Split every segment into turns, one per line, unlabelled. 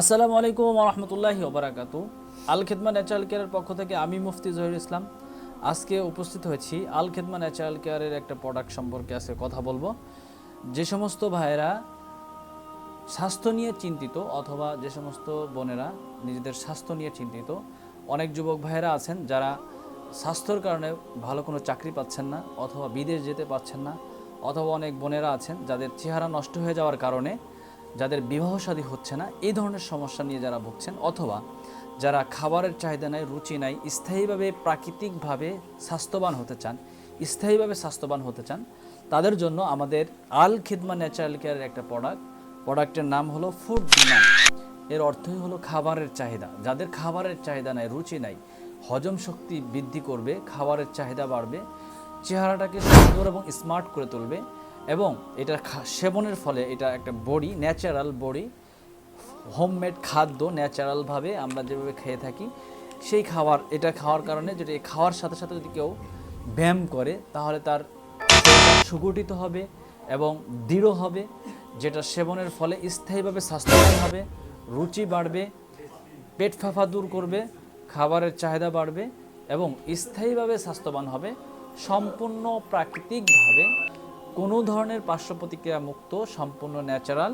আসসালামু আলাইকুম রহমতুল্লাহি ওবরাকাতু। আল খেদমা ন্যাচারাল কেয়ারের পক্ষ থেকে আমি মুফতি জহির ইসলাম। আজকে উপস্থিত হয়েছি আল খেদমা ন্যাচারাল কেয়ারের একটা প্রোডাক্ট সম্পর্কে আজকে কথা বলব। যে সমস্ত ভাইয়েরা স্বাস্থ্য নিয়ে চিন্তিত অথবা যে সমস্ত বোনেরা নিজেদের স্বাস্থ্য নিয়ে চিন্তিত, অনেক যুবক ভাইয়েরা আছেন যারা স্বাস্থ্যর কারণে ভালো কোনো চাকরি পাচ্ছেন না অথবা বিদেশ যেতে পারছেন না, অথবা অনেক বোনেরা আছেন যাদের চেহারা নষ্ট হয়ে যাওয়ার কারণে যাদের বিবাহ শাদী হচ্ছে না, এই ধরনের সমস্যা নিয়ে যারা ভুগছেন, অথবা যারা খাবারের চাহিদা নাই রুচি নাই স্থায়ীভাবে প্রাকৃতিকভাবে স্বাস্থ্যবান হতে চান, স্থায়ীভাবে স্বাস্থ্যবান হতে চান, তাদের জন্য আমাদের আল খিদমা ন্যাচারাল কেয়ারের একটা প্রোডাক্ট। প্রোডাক্টের নাম হলো ফুড ডিমান্ড। এর অর্থই হলো খাবারের চাহিদা। যাদের খাবারের চাহিদা নাই রুচি নাই হজম শক্তি বৃদ্ধি করবে, খাবারের চাহিদা বাড়বে, চেহারাটাকে সুন্দর এবং স্মার্ট করে তুলবে এবং এটা সেবনের ফলে এটা একটা বডি ন্যাচারাল বডি হোমমেড খাদ্য ন্যাচারালভাবে আমরা যেভাবে খেয়ে থাকি, সেই খাবার এটা খাওয়ার কারণে এই খাওয়ার সাথে সাথে যদি কেউ ব্যায়াম করে, তাহলে তার সুগঠিত হবে এবং দৃঢ় হবে, যেটা সেবনের ফলে স্থায়ীভাবে স্বাস্থ্যবান হবে, রুচি বাড়বে, পেট ফাঁফা দূর করবে, খাবারের চাহিদা বাড়বে এবং স্থায়ীভাবে স্বাস্থ্যবান হবে, সম্পূর্ণ প্রাকৃতিকভাবে কোনো ধরনের পার্শ্ব প্রতিক্রিয়া মুক্ত, সম্পূর্ণ ন্যাচারাল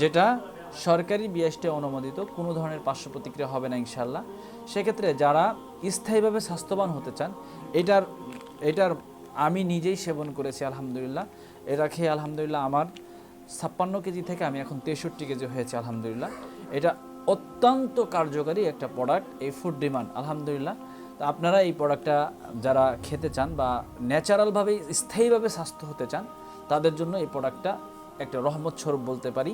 যেটা সরকারি বিএসটি অনুমোদিত, কোনো ধরনের পার্শ্ব প্রতিক্রিয়া হবে না ইনশাল্লাহ সেক্ষেত্রে যারা স্থায়ীভাবে স্বাস্থ্যবান হতে চান, এটার এটার আমি নিজেই সেবন করেছি, আলহামদুলিল্লাহ। এটা খেয়ে আলহামদুলিল্লাহ আমার ছাপ্পান্ন কেজি থেকে আমি এখন তেষট্টি কেজি হয়েছে, আলহামদুলিল্লাহ। এটা অত্যন্ত কার্যকারী একটা প্রোডাক্ট এই ফুড ডিমান্ড আলহামদুলিল্লাহ। তো আপনারা এই প্রোডাক্টটা যারা খেতে চান বা ন্যাচারালভাবে, স্থায়ীভাবে স্বাস্থ্য হতে চান, তাদের জন্য এই প্রোডাক্টটা একটা রহমত স্বরূপ বলতে পারি।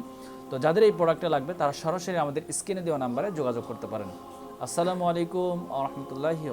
তো যাদের এই প্রোডাক্টটা লাগবে, তারা সরাসরি আমাদের স্ক্রিনে দেওয়া নাম্বারে যোগাযোগ করতে পারেন। আসসালামু আলাইকুম আ রহমতুল্লাহি